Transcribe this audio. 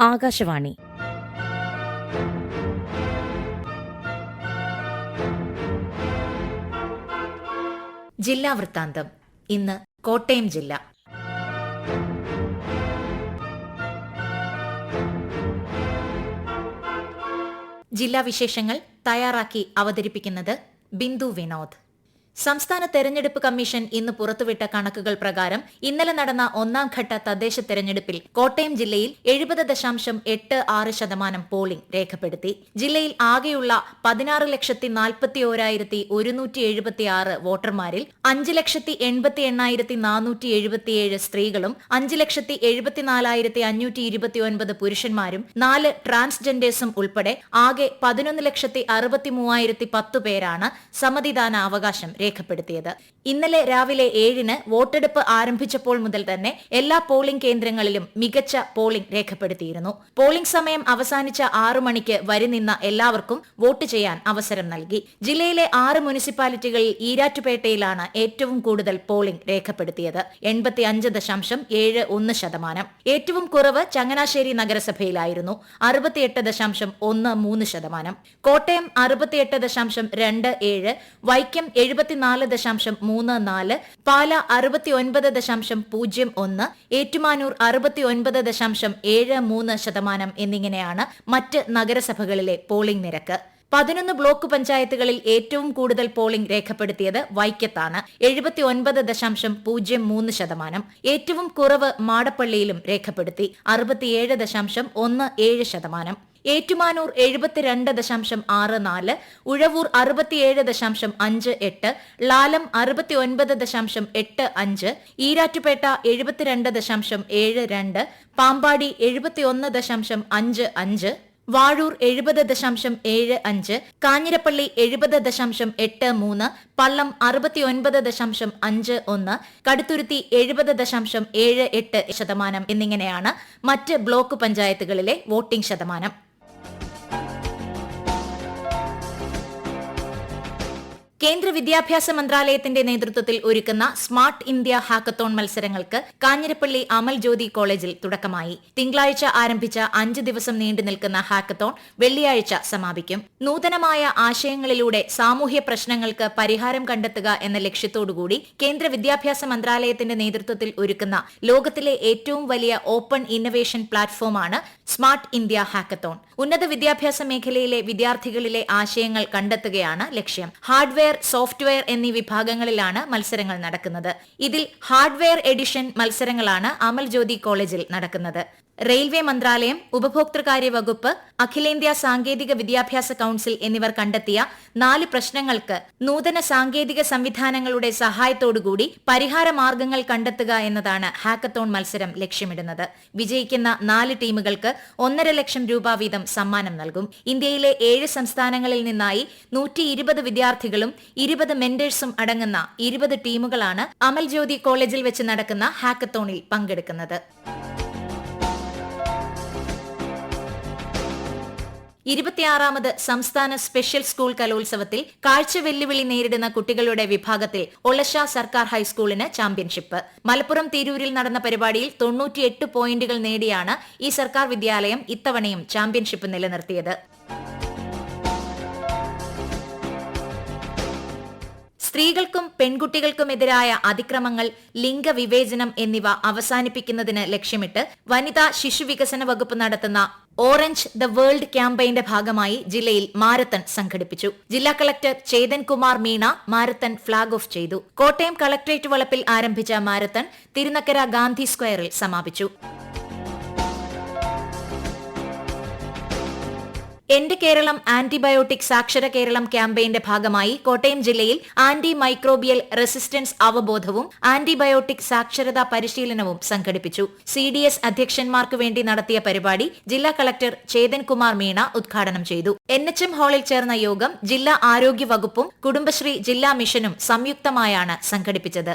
ആകാശവാണി. ജില്ലാ വൃത്താന്തം ഇന്ന് കോട്ടയം ജില്ല. ജില്ലാ വിശേഷങ്ങൾ തയ്യാറാക്കി അവതരിപ്പിക്കുന്നത് ബിന്ദു വിനോദ്. സംസ്ഥാന തെരഞ്ഞെടുപ്പ് കമ്മീഷൻ ഇന്ന് പുറത്തുവിട്ട കണക്കുകൾ പ്രകാരം ഇന്നലെ നടന്ന ഒന്നാം ഘട്ട തദ്ദേശ തെരഞ്ഞെടുപ്പിൽ കോട്ടയം ജില്ലയിൽ എഴുപത് ദശാംശം എട്ട് ആറ് ശതമാനം പോളിംഗ് രേഖപ്പെടുത്തി. ജില്ലയിൽ ആകെയുള്ള പതിനാറ് ലക്ഷത്തി നാൽപ്പത്തി ഓരായിരത്തി ഒരുന്നൂറ്റി എഴുപത്തി ആറ് വോട്ടർമാരിൽ അഞ്ച് ലക്ഷത്തി എൺപത്തി എണ്ണായിരത്തി നാനൂറ്റി എഴുപത്തിയേഴ് സ്ത്രീകളും അഞ്ച് ലക്ഷത്തി എഴുപത്തിനാലായിരത്തി അഞ്ഞൂറ്റി ഇരുപത്തി ഒൻപത് പുരുഷന്മാരും നാല് ട്രാൻസ്ജെൻഡേഴ്സും ഉൾപ്പെടെ ആകെ പതിനൊന്ന് ലക്ഷത്തി അറുപത്തി മൂവായിരത്തി പത്ത് പേരാണ് സമ്മതിദാന അവകാശം രേഖപ്പെടുത്തിയത്. ഇന്നലെ രാവിലെ ഏഴിന് വോട്ടെടുപ്പ് ആരംഭിച്ചപ്പോൾ മുതൽ തന്നെ എല്ലാ പോളിംഗ് കേന്ദ്രങ്ങളിലും മികച്ച പോളിംഗ് രേഖപ്പെടുത്തിയിരുന്നു. പോളിംഗ് സമയം അവസാനിച്ച ആറു മണിക്ക് വരി നിന്ന എല്ലാവർക്കും വോട്ട് ചെയ്യാൻ അവസരം നൽകി. ജില്ലയിലെ ആറ് മുനിസിപ്പാലിറ്റികളിൽ ഈരാറ്റുപേട്ടയിലാണ് ഏറ്റവും കൂടുതൽ പോളിംഗ് രേഖപ്പെടുത്തിയത്. എൺപത്തി അഞ്ച് ദശാംശം ഏഴ് ഒന്ന് ശതമാനം. ഏറ്റവും കുറവ് ചങ്ങനാശ്ശേരി നഗരസഭയിലായിരുന്നു. അറുപത്തിയെട്ട് ദശാംശം ഒന്ന് മൂന്ന് ശതമാനം. കോട്ടയം അറുപത്തിയെട്ട് ദശാംശം രണ്ട് ഏഴ്. വൈക്കം എഴുപത്തിനാല് ദശാംശം മൂന്ന് നാല് പാല അറുപത്തി ഒൻപത് ദശാംശം പൂജ്യം ഒന്ന് ഏറ്റുമാനൂർ അറുപത്തി ഒൻപത് ദശാംശം ഏഴ് മൂന്ന് ശതമാനം എന്നിങ്ങനെയാണ് മറ്റ് നഗരസഭകളിലെ പോളിംഗ് നിരക്ക്. പതിനൊന്ന് ബ്ലോക്ക് പഞ്ചായത്തുകളിൽ ഏറ്റവും കൂടുതൽ പോളിംഗ് രേഖപ്പെടുത്തിയത് വൈക്കത്താണ്. എഴുപത്തി ഒൻപത് ദശാംശം പൂജ്യം മൂന്ന് ശതമാനം ഏറ്റവും കുറവ് മാടപ്പള്ളിയിലും രേഖപ്പെടുത്തി. അറുപത്തിയേഴ് ദശാംശം ഒന്ന് ഏഴ് ശതമാനം ഏറ്റുമാനൂർ എഴുപത്തിരണ്ട് ദശാംശം ആറ് നാല് ഉഴവൂർ അറുപത്തിയേഴ് ദശാംശം അഞ്ച് എട്ട് ലാലം അറുപത്തി ഒൻപത് ദശാംശം എട്ട് അഞ്ച് ഈരാറ്റുപേട്ട എഴുപത്തിരണ്ട് ദശാംശം ഏഴ് രണ്ട് പാമ്പാടി എഴുപത്തിയൊന്ന് ദശാംശം അഞ്ച് അഞ്ച് വാഴൂർ എഴുപത് ദശാംശം ഏഴ് അഞ്ച് കാഞ്ഞിരപ്പള്ളി എഴുപത് ദശാംശം എട്ട് മൂന്ന് പള്ളം അറുപത്തിയൊൻപത് ദശാംശം അഞ്ച് ഒന്ന് കടുത്തുരുത്തി എഴുപത് ദശാംശം ഏഴ് എട്ട് ശതമാനം എന്നിങ്ങനെയാണ് മറ്റ് ബ്ലോക്ക് പഞ്ചായത്തുകളിലെ വോട്ടിംഗ് ശതമാനം. കേന്ദ്ര വിദ്യാഭ്യാസ മന്ത്രാലയത്തിന്റെ നേതൃത്വത്തിൽ ഒരുക്കുന്ന സ്മാർട്ട് ഇന്ത്യ ഹാക്കത്തോൺ മത്സരങ്ങൾക്ക് കാഞ്ഞിരപ്പള്ളി അമൽ ജ്യോതി കോളേജിൽ തുടക്കമായി. തിങ്കളാഴ്ച ആരംഭിച്ച അഞ്ച് ദിവസം നീണ്ടു നിൽക്കുന്ന ഹാക്കത്തോൺ വെള്ളിയാഴ്ച സമാപിക്കും. നൂതനമായ ആശയങ്ങളിലൂടെ സാമൂഹ്യ പ്രശ്നങ്ങൾക്ക് പരിഹാരം കണ്ടെത്തുക എന്ന ലക്ഷ്യത്തോടുകൂടി കേന്ദ്ര വിദ്യാഭ്യാസ മന്ത്രാലയത്തിന്റെ നേതൃത്വത്തിൽ ഒരുക്കുന്ന ലോകത്തിലെ ഏറ്റവും വലിയ ഓപ്പൺ ഇന്നവേഷൻ പ്ലാറ്റ്ഫോമാണ് സ്മാർട്ട് ഇന്ത്യ ഹാക്കത്തോൺ. ഉന്നത വിദ്യാഭ്യാസ മേഖലയിലെ വിദ്യാർത്ഥികളിലെ ആശയങ്ങൾ കണ്ടെത്തുകയാണ് ലക്ഷ്യം. ഹാർഡ്വെയർ സോഫ്റ്റ്വെയർ എന്നീ വിഭാഗങ്ങളിലാണ് മത്സരങ്ങൾ നടക്കുന്നത്. ഇതിൽ ഹാർഡ്വെയർ എഡിഷൻ മത്സരങ്ങളാണ് അമൽ ജ്യോതി കോളേജിൽ നടക്കുന്നത്. റെയിൽവേ മന്ത്രാലയം ഉപഭോക്തൃകാര്യ വകുപ്പ് അഖിലേന്ത്യാ സാങ്കേതിക വിദ്യാഭ്യാസ കൌൺസിൽ എന്നിവർ കണ്ടെത്തിയ നാല് പ്രശ്നങ്ങൾക്ക് നൂതന സാങ്കേതിക സംവിധാനങ്ങളുടെ സഹായത്തോടുകൂടി പരിഹാര മാർഗങ്ങൾ കണ്ടെത്തുക എന്നതാണ് ഹാക്കത്തോൺ മത്സരം ലക്ഷ്യമിടുന്നത്. വിജയിക്കുന്ന നാല് ടീമുകൾക്ക് ഒന്നര ലക്ഷം രൂപ വീതം സമ്മാനം നൽകും. ഇന്ത്യയിലെ ഏഴ് സംസ്ഥാനങ്ങളിൽ നിന്നായി നൂറ്റി ഇരുപത് വിദ്യാർത്ഥികളും ഇരുപത് മെന്റേഴ്സും അടങ്ങുന്ന ഇരുപത് ടീമുകളാണ് അമൽ ജ്യോതി കോളേജിൽ വെച്ച് നടക്കുന്ന ഹാക്കത്തോണിൽ പങ്കെടുക്കുന്നത്. ഇരുപത്തിയാറാമത് സംസ്ഥാന സ്പെഷ്യൽ സ്കൂൾ കലോത്സവത്തിൽ കാഴ്ച വെല്ലുവിളി നേരിടുന്ന കുട്ടികളുടെ വിഭാഗത്തിൽ ഒളശ സർക്കാർ ഹൈസ്കൂളിന് ചാമ്പ്യൻഷിപ്പ്. മലപ്പുറം തിരൂരിൽ നടന്ന പരിപാടിയിൽ തൊണ്ണൂറ്റിയെട്ട് പോയിന്റുകൾ നേടിയാണ് ഈ സർക്കാർ വിദ്യാലയം ഇത്തവണയും ചാമ്പ്യൻഷിപ്പ് നിലനിർത്തിയത്. സ്ത്രീകൾക്കും പെൺകുട്ടികൾക്കുമെതിരായ അതിക്രമങ്ങൾ ലിംഗവിവേചനം എന്നിവ അവസാനിപ്പിക്കുന്നതിന് ലക്ഷ്യമിട്ട് വനിതാ ശിശുവികസന വകുപ്പ് നടത്തുന്ന ഓറഞ്ച് ദ വേൾഡ് ക്യാമ്പയിന്റെ ഭാഗമായി ജില്ലയിൽ മാരത്തൺ സംഘടിപ്പിച്ചു. ജില്ലാ collector Chetan Kumar Meena marathon flag off ചെയ്തു. കോട്ടയം കളക്ടറേറ്റ് വളപ്പിൽ ആരംഭിച്ച മാരത്തൺ തിരുനക്കര ഗാന്ധി സ്ക്വയറിൽ സമാപിച്ചു. എന്റെ കേരളം ആന്റിബയോട്ടിക് സാക്ഷര കേരളം ക്യാമ്പയിന്റെ ഭാഗമായി കോട്ടയം ജില്ലയിൽ ആന്റി മൈക്രോബിയൽ റെസിസ്റ്റൻസ് അവബോധവും ആന്റിബയോട്ടിക് സാക്ഷരതാ പരിശീലനവും സംഘടിപ്പിച്ചു. സി ഡി എസ് അധ്യക്ഷന്മാർക്ക് വേണ്ടി നടത്തിയ പരിപാടി ജില്ലാ കളക്ടർ ചേതൻകുമാർ മീണ ഉദ്ഘാടനം ചെയ്തു. എൻ എച്ച് എം ഹാളിൽ ചേർന്ന യോഗം ജില്ലാ ആരോഗ്യ വകുപ്പും കുടുംബശ്രീ ജില്ലാ മിഷനും സംയുക്തമായാണ് സംഘടിപ്പിച്ചത്.